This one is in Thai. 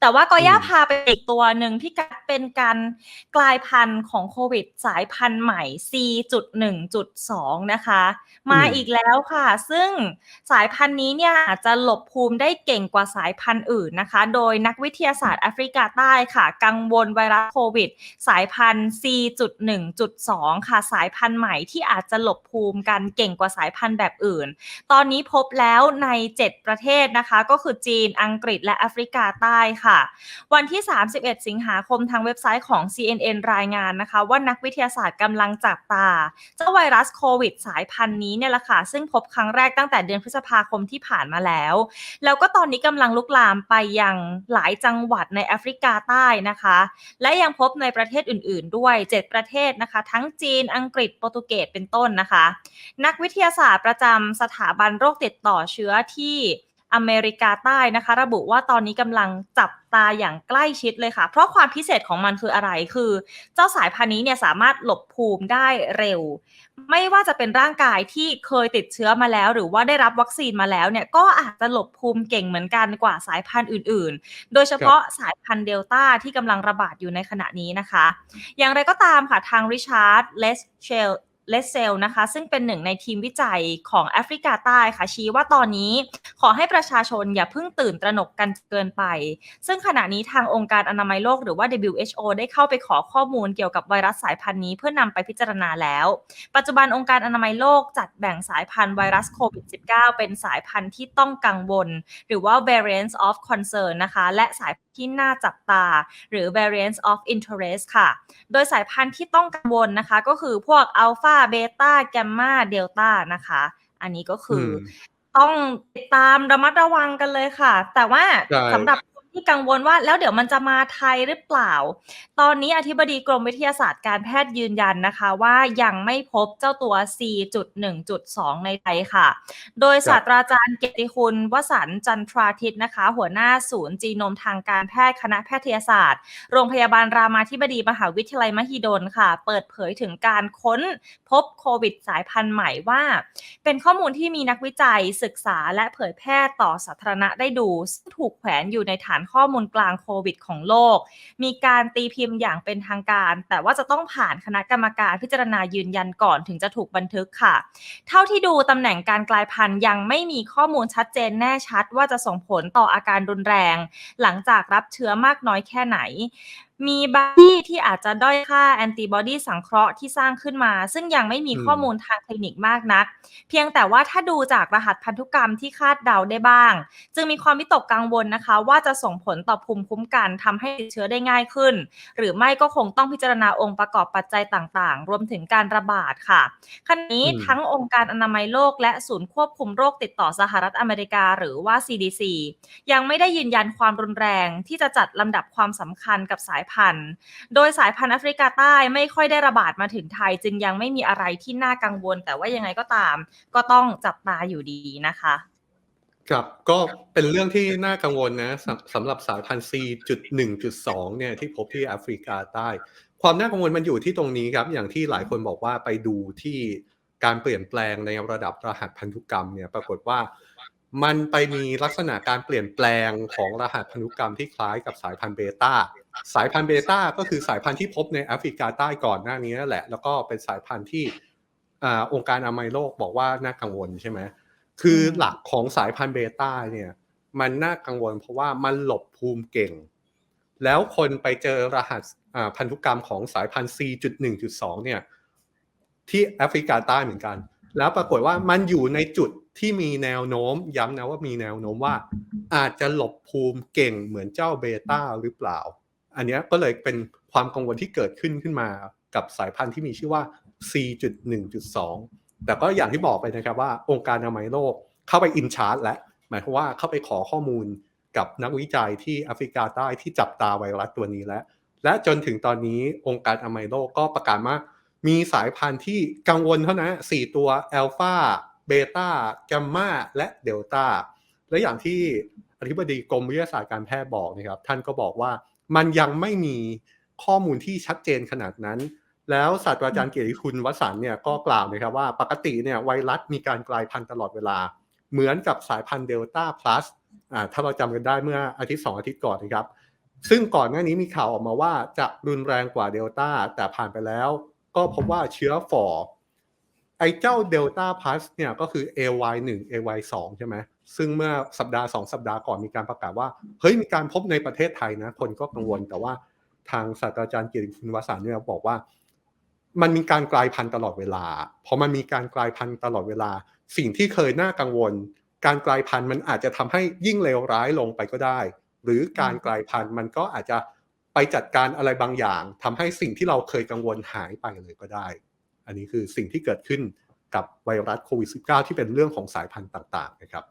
แต่ว่าก็ย่าอืมพาไปอีกตัวหนึ่งที่เป็นการกลายพันธุ์ของโควิดสายพันธุ์ใหม่ C.1.2 นะคะ มาอืมอีกแล้วค่ะ ซึ่งสายพันธุ์นี้เนี่ยอาจจะหลบภูมิได้เก่งกว่าสายพันธุ์อื่นนะคะ โดยนักวิทยาศาสตร์แอฟริกาใต้ค่ะ กังวลไวรัสโควิด สายพันธุ์ C.1.2 ค่ะ สายพันธุ์ใหม่ที่อาจจะหลบภูมิกันเก่งกว่าสายพันธุ์แบบอื่น ตอนนี้พบแล้วใน 7 ประเทศนะคะ ก็คือจีน อังกฤษและแอฟริกาใต้ค่ะ วันที่ 31 สิงหาคมทางเว็บไซต์ของ CNN รายงานนะคะ ว่านักวิทยาศาสตร์กำลังจับตา เจ้าไวรัสโควิดสายพันธุ์นี้เนี่ยแหละค่ะ ซึ่งพบครั้งแรกตั้งแต่เดือนพฤษภาคมที่ผ่านมาแล้ว แล้วก็ตอนนี้กำลังลุกลามไปยังหลายจังหวัดในแอฟริกาใต้นะคะ และยังพบในประเทศอื่น ๆ ด้วย 7 ประเทศนะคะ ทั้งจีนอังกฤษโปรตุเกสเป็นต้นนะคะ นักวิทยาศาสตร์ประจำสถาบันโรคติดต่อเชื้อที่ อเมริกาใต้นะคะ ระบุว่าตอนนี้กำลังจับตาอย่างใกล้ชิดเลยค่ะ เพราะความพิเศษของมันคืออะไรคือ เจ้าสายพันธุ์นี้เนี่ยสามารถหลบภูมิได้เร็ว ไม่ว่าจะเป็นร่างกายที่เคยติดเชื้อมาแล้ว หรือว่าได้รับวัคซีนมาแล้วเนี่ยก็อาจจะหลบภูมิเก่งเหมือนกันกว่าสายพันธุ์อื่น ๆ โดยเฉพาะสายพันธุ์เดลต้าที่กำลังระบาดอยู่ในขณะนี้นะคะ อย่างไรก็ตามค่ะทางริชาร์ดเลสเชล เลสเซลนะคะซึ่งเป็นหนึ่งในทีมวิจัยของแอฟริกาใต้ค่ะชี้ว่าตอนนี้ขอให้ประชาชนอย่าเพิ่งตื่นตระหนกกันเกินไป ซึ่งขณะนี้ทางองค์การอนามัยโลกหรือว่า WHO ได้เข้าไปขอข้อมูลเกี่ยวกับไวรัสสายพันธุ์นี้เพื่อนำไปพิจารณาแล้ว ปัจจุบันองค์การอนามัยโลกจัดแบ่งสายพันธุ์ไวรัสโควิด -19 เป็นสายพันธุ์ที่ต้องกังวล หรือว่า variants of concern นะคะและสายพันธุ์ที่น่าจับตา หรือ variants of interest ค่ะ โดยสายพันธุ์ที่ต้องกังวลนะคะ ก็คือพวกอัลฟาเบต้าแกมมาเดลต้านะคะ อันนี้ก็คืออมต้องติดตามระมัดระวังกันเลยค่ะ แต่ว่าใช่สำหรับคน ที่กังวลว่าแล้วเดี๋ยวมันจะมาไทยหรือเปล่า ตอนนี้อธิบดีกรมวิทยาศาสตร์การแพทย์ยืนยันนะคะ ว่ายังไม่พบเจ้าตัว C.1.2 ในไทยค่ะ โดยศาสตราจารย์เกียรติคุณวสันต์จันทราทิตนะคะ หัวหน้าศูนย์จีโนมทางการแพทย์คณะแพทยศาสตร์ โรงพยาบาลรามาธิบดีมหาวิทยาลัยมหิดลค่ะ เปิดเผยถึงการค้นพบโควิดสายพันธุ์ใหม่ว่า เป็นข้อมูลที่มีนักวิจัยศึกษาและเผยแพร่ต่อสาธารณะได้ดู ซึ่งถูกแขวนอยู่ในฐานข้อมูลกลางโควิดของโลก มีการตีพิมพ์อย่างเป็นทางการ แต่ว่าจะต้องผ่านคณะกรรมการพิจารณายืนยันก่อนถึงจะถูกบันทึกค่ะ เท่าที่ดูตำแหน่งการกลายพันธุ์ยังไม่มีข้อมูลชัดเจนแน่ชัด ว่าจะส่งผลต่ออาการรุนแรง หลังจากรับเชื้อมากน้อยแค่ไหนมีบางที่ที่อาจจะด้อยค่าแอนติบอดีสังเคราะห์ที่สร้างขึ้นมา ซึ่งยังไม่มีอืมข้อมูลทางคลินิกมากนัก เพียงแต่ว่าถ้าดูจากรหัสพันธุกรรมที่คาดเดาได้บ้าง จึงมีความวิตกกังวลนะคะ ว่าจะส่งผลต่อภูมิคุ้มกันทำให้ติดเชื้อได้ง่ายขึ้น หรือไม่ก็คงต้องพิจารณาองค์ประกอบปัจจัยต่างๆ รวมถึงการระบาดค่ะขณะนี้อืมทั้งองค์การอนามัยโลก และศูนย์ควบคุมโรคติดต่อสหรัฐอเมริกา หรือว่า CDC ยังไม่ได้ยืนยันความรุนแรงที่จะจัดลำดับความสำคัญกับสายพันธุ์ โดยสายพันธุ์แอฟริกาใต้ไม่ค่อยได้ระบาดมาถึงไทย จึงยังไม่มีอะไรที่น่ากังวล แต่ว่ายังไงก็ตาม ก็ต้องจับตาอยู่ดีนะคะครับก็เป็นเรื่องที่น่ากังวลนะสำสำหรับสายพันธุ์ C.1.2 เนี่ยที่พบที่แอฟริกาใต้ ความน่ากังวลมันอยู่ที่ตรงนี้ครับ อย่างที่หลายคนบอกว่าไปดูที่การเปลี่ยนแปลงในระดับรหัสพันธุกรรมเนี่ยปรากฏว่า มันไปมีลักษณะการเปลี่ยนแปลงของรหัสพันธุกรรมที่คล้ายกับสายพันธุ์เบต้า สายพันธุ์เบต้าก็คือสายพันธุ์ที่พบในแอฟริกาใต้ก่อนหน้านี้นั่นแหละ แล้วก็เป็นสายพันธุ์ที่อ่าองค์การอนามัยโลกบอกว่าน่ากังวลใช่ไหม คือหลักของสายพันธุ์เบต้าเนี่ย มันน่ากังวลเพราะว่ามันหลบภูมิเก่ง แล้วคนไปเจอรหัสอ่าพันธุกรรมของสายพันธุ์ C.1.2 เนี่ยที่แอฟริกาใต้เหมือนกัน แล้วปรากฏว่ามันอยู่ในจุด ที่มีแนวโน้มย้ำนะว่ามีแนวโน้มว่า อาจจะหลบภูมิเก่งเหมือนเจ้าเบต้าหรือเปล่า อันเนี้ยก็เลยเป็นความกังวลที่เกิดขึ้นขึ้นมากับสายพันธุ์ที่มีชื่อว่า C.1.2 แต่ก็อย่างที่บอกไปนะครับว่าองค์การอนามัยโลกเข้าไปอินชาร์ตและ หมายความว่าเข้าไปขอข้อมูลกับนักวิจัยที่แอฟริกาใต้ที่จับตาไวรัสตัวนี้แล้ว และจนถึงตอนนี้องค์การอนามัยโลกก็ประกาศว่ามีสายพันธุ์ที่กังวลเท่านั้นสี่ตัวอัลฟาเบต้าแกมมาและเดลต้าและอย่างที่อธิบดีกรมวิทยาศาสตร์การแพทย์บอกนะครับ ท่านก็บอกว่ามันยังไม่มีข้อมูลที่ชัดเจนขนาดนั้น แล้วศาสตราจารย์เกียรติคุณวสันต์เนี่ยก็กล่าวนะครับว่าปกติเนี่ยไวรัสมีการกลายพันธุ์ตลอดเวลา เหมือนกับสายพันธุ์เดลต้าพลัสอ่าถ้าเราจำกันได้เมื่ออาทิตย์สองอาทิตย์ก่อนนะครับ ซึ่งก่อนหน้านี้มีข่าวออกมาว่าจะรุนแรงกว่าเดลต้าแต่ผ่านไปแล้ว ก็พบว่าเชื้อฝ่อ ไอ้เจ้าเดลต้าพ u สเนี่ยก็คือ AY1 AY2 ใช่ไหมซึ่งเมื่อสัปดาห์สองสัปดาห์ก่อนมีการประกาศว่า เฮ้ยมีการพบในประเทศไทยนะ คนก็กังวลแต่ว่าทางศาสตราจารย์เกียรติคุณวสานเนี่ยบอกว่า มันมีการกลายพันธุ์ตลอดเวลาพอมันมีการกลายพันธุ์ตลอดเวลา สิ่งที่เคยน่ากังวล การกลายพันธุ์มันอาจจะทำให้ยิ่งเลวร้ายลงไปก็ได้ หรือการกลายพันธุ์มันก็อาจจะไปจัดการอะไรบางอย่างทำให้สิ่งที่เราเคยกังวลหายไปเลยก็ได้ อันนี้คือสิ่งที่เกิดขึ้นกับไวรัสโควิด -19 ที่เป็นเรื่องของสายพันธุ์ต่างๆนะครับ